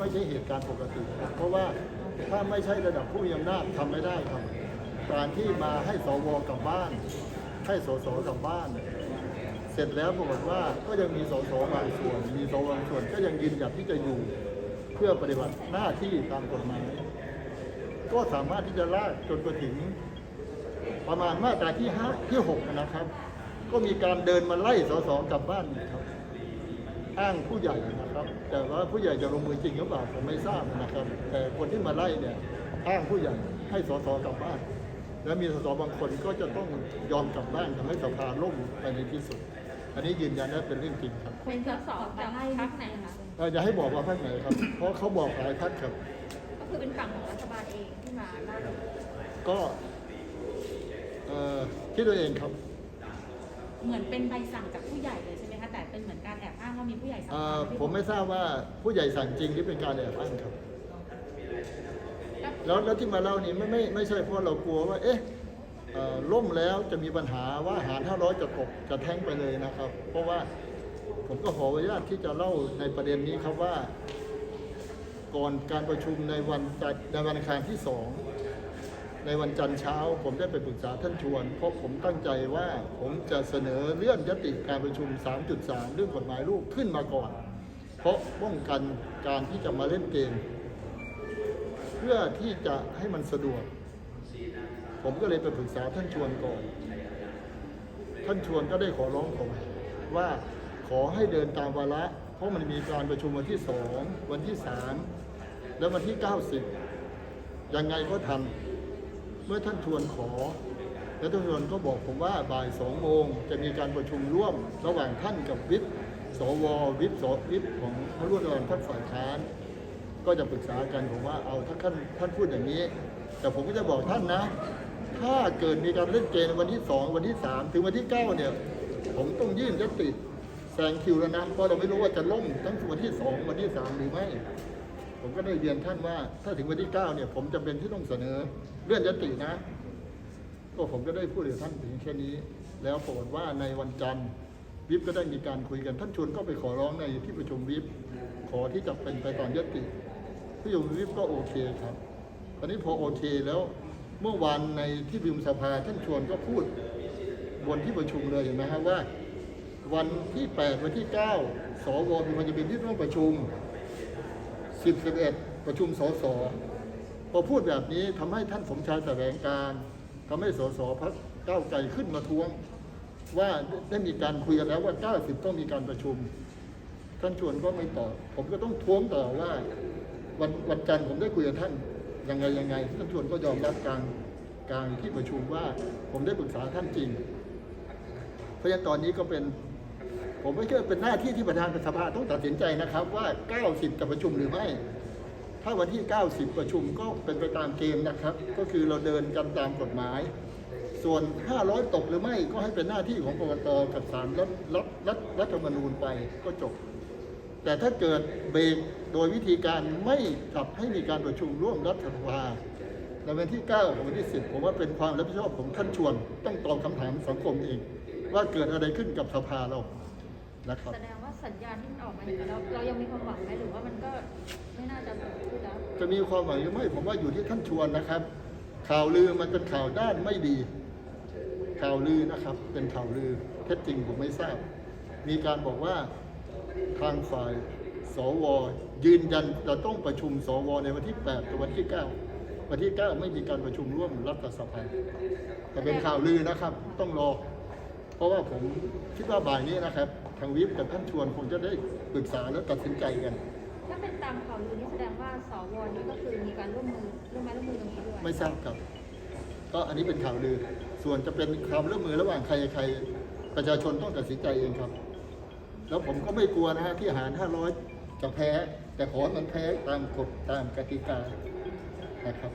ไม่ใช่เหตุการณ์ปกติ เพราะว่าถ้าไม่ใช่ระดับผู้มีอำนาจทำไม่ได้ครับ การที่มาให้สวกลับบ้าน ให้สสกลับบ้าน เสร็จแล้วปรากฏว่าก็ยังมีสสบางส่วน มีสวบางส่วนก็ยังยืนหยัดที่จะอยู่เพื่อปฏิบัติหน้าที่ตามกฎหมายก็สามารถที่จะลากจนไปถึงประมาณมาตราที่ห้าที่หกนะครับ ก็มีการเดินมาไล่สสกลับบ้านครับ อ้างผู้ใหญ่นะครับ แต่ว่าผู้ใหญ่จะลงมือจริงหรือเปล่าผมไม่ทราบนะครับ แต่คนที่มาไล่เนี่ยอ้างผู้ใหญ่ให้สสกลับบ้าน แล้วมีสสบางคนก็จะต้องยอมกลับบ้านทำให้สภาล่มไปในที่สุด อันนี้ยืนยันว่าเป็นเรื่องจริงครับเป็นสสจากพรรคไหนคะเราจะให้บอกว่าพรรคไหนครับ เพราะเขาบอกหลายพรรคครับ ก็คือเป็นฝั่งของรัฐบาลเองที่มาล่าก็เอ่อคิดตัวเองครับ เหมือนเป็นใบสั่งจากผู้ใหญ่เลยใช่ไหมคะแต่ เป็นเหมือนการแอบอ้างว่ามีผู้ใหญ่สั่งเอ่อมาที่ผมไม่ทราบว่าผู้ใหญ่สั่งจริงหรือเป็นการแอบอ้างครับ แล้วแล้วที่มาเล่านี่ไม่ไม่ไม่ใช่เพราะเรากลัวว่า เอ๊ะเอ่อล่มแล้วจะมีปัญหาว่าหาร500จะตกจะแท้งไปเลยนะครับ เพราะว่าผมก็ขออนุญาตที่จะเล่าในประเด็นนี้ครับว่า ก่อนการประชุมในวันจันทร์ในวันอังคารที่สอง ในวันจันทร์เช้า ผมได้ไปปรึกษาท่านชวน เพราะผมตั้งใจว่าผมจะเสนอเลื่อนยติการประชุม 3.3 เรื่องกฎหมายลูกขึ้นมาก่อน เพราะป้องกันการที่จะมาเล่นเกม เพื่อที่จะให้มันสะดวก ผมก็เลยไปปรึกษาท่านชวนก่อน ท่านชวนก็ได้ขอร้องผมว่าขอให้เดินตามวาระ เพราะมันมีการประชุมวันที่สองวันที่สามและวันที่เก้าสิบยังไงก็ทัน มื่อท่านชวนขอ แล้วท่านชวนก็บอกผมว่าบ่ายสองโมงจะมีการประชุมร่วมระหว่างท่านกับวิปสววิปสวิปของพระร่วมรัฐพรรคฝ่ายค้านก็จะปรึกษากันผมว่าเอาถ้าท่านท่านพูดอย่างนี้ แต่ผมก็จะบอกท่านนะ ถ้าเกิดมีการเล่นเกมวันที่สองวันที่สามถึงวันที่เก้าเนี่ยผมต้องยื่นยติแซงคิวแล้วนะเพราะเราไม่รู้ว่าจะล่มทั้งวันที่สองวันที่สามหรือไม่ ผมก็ได้เรียนท่านว่า ถ้าถึงวันที่เก้าเนี่ย ผมจำเป็นที่ต้องเสนอเลื่อนยตินะ ก็ผมก็ได้พูดกับท่านถึงแค่นี้ แล้วปรากฏว่าในวันจันทร์วิปก็ได้มีการคุยกันท่านชวนก็ไปขอร้องในที่ประชุมวิปขอที่จะเป็นไปตามยติผู้อยู่วิปก็โอเคครับตอนนี้พอโอเคแล้วเมื่อวานในที่ประชุมสภาท่านชวนก็พูดบนที่ประชุมเลยเห็นไหมครับว่า วันที่ 8 วันที่ 9 สวมีมันจะเป็นที่ต้องประชุม 10 11ประชุมสสพอพูดแบบนี้ทำให้ท่านสมชายแสวงการทำให้สสพักก้าวไกลขึ้นมาทวง ว่าได้มีการคุยกันแล้วว่า90ต้องมีการประชุม ท่านชวนก็ไม่ตอบผมก็ต้องท้วงต่อว่าวันวันจันทร์ผมได้คุยกับท่านยังไงยังไงท่านชวนก็ยอมรับกลางกลางที่ประชุมว่าผมได้ปรึกษาท่านจริง เพราะฉะนั้นตอนนี้ก็เป็น ผมไม่เชื่อเป็นหน้าที่ที่ประธานสภาต้องตัดสินใจนะครับว่า 90 จะประชุมหรือไม่ ถ้าวันที่ 90 ประชุมก็เป็นไปตามเกมนะครับ ก็คือเราเดินกันตามกฎหมาย ส่วน 500 ตกหรือไม่ก็ให้เป็นหน้าที่ของกรกตกับศาลรัฐรัฐรัฐรัฐธรรมนูญไปก็จบ แต่ถ้าเกิดเบรกโดยวิธีการไม่จับให้มีการประชุมร่วมรัฐสภาในวันที่9กับวันที่ 10 ผมว่าเป็นความรับผิดชอบของท่านชวน ต้องตอบคำถามสังคมเอง ว่าเกิดอะไรขึ้นกับสภาเรา นะครับแสดงว่าสัญญาณที่มันออกมาอย่างนี้เราเรายังมีความหวังไหมหรือว่ามันก็ไม่น่าจะเกิดขึ้นแล้วจะมีความหวังหรือไม่ผมว่าอยู่ที่ท่านชวนนะครับ ข่าวลือมันเป็นข่าวด้านไม่ดี ข่าวลือนะครับ เป็นข่าวลือเท็จจริงผมไม่ทราบ มีการบอกว่าทางฝ่ายสว ยืนยันจะต้องประชุมสว ในวันที่8กับวันที่ 9 วันที่ 9 ไม่มีการประชุมร่วมรัฐสภาแต่เป็นข่าวลือนะครับ ต้องรอ เพราะว่าผมคิดว่าบ่ายนี้นะครับ ทางวิปกับท่านชวนคงจะได้ปรึกษาและตัดสินใจกัน ถ้าเป็นตามข่าวลือนี่แสดงว่าสวนี่ก็คือมีการร่วมมือร่วมไม้ร่วมมือตรงนี้ด้วยไม่ทราบครับ ก็อันนี้เป็นข่าวลือ ส่วนจะเป็นความร่วมมือระหว่างใครกับใคร ประชาชนต้องตัดสินใจเองครับ แล้วผมก็ไม่กลัวนะฮะที่หาร500จะแพ้ แต่ขอให้มันแพ้ตามกฎตามกติกานะครับ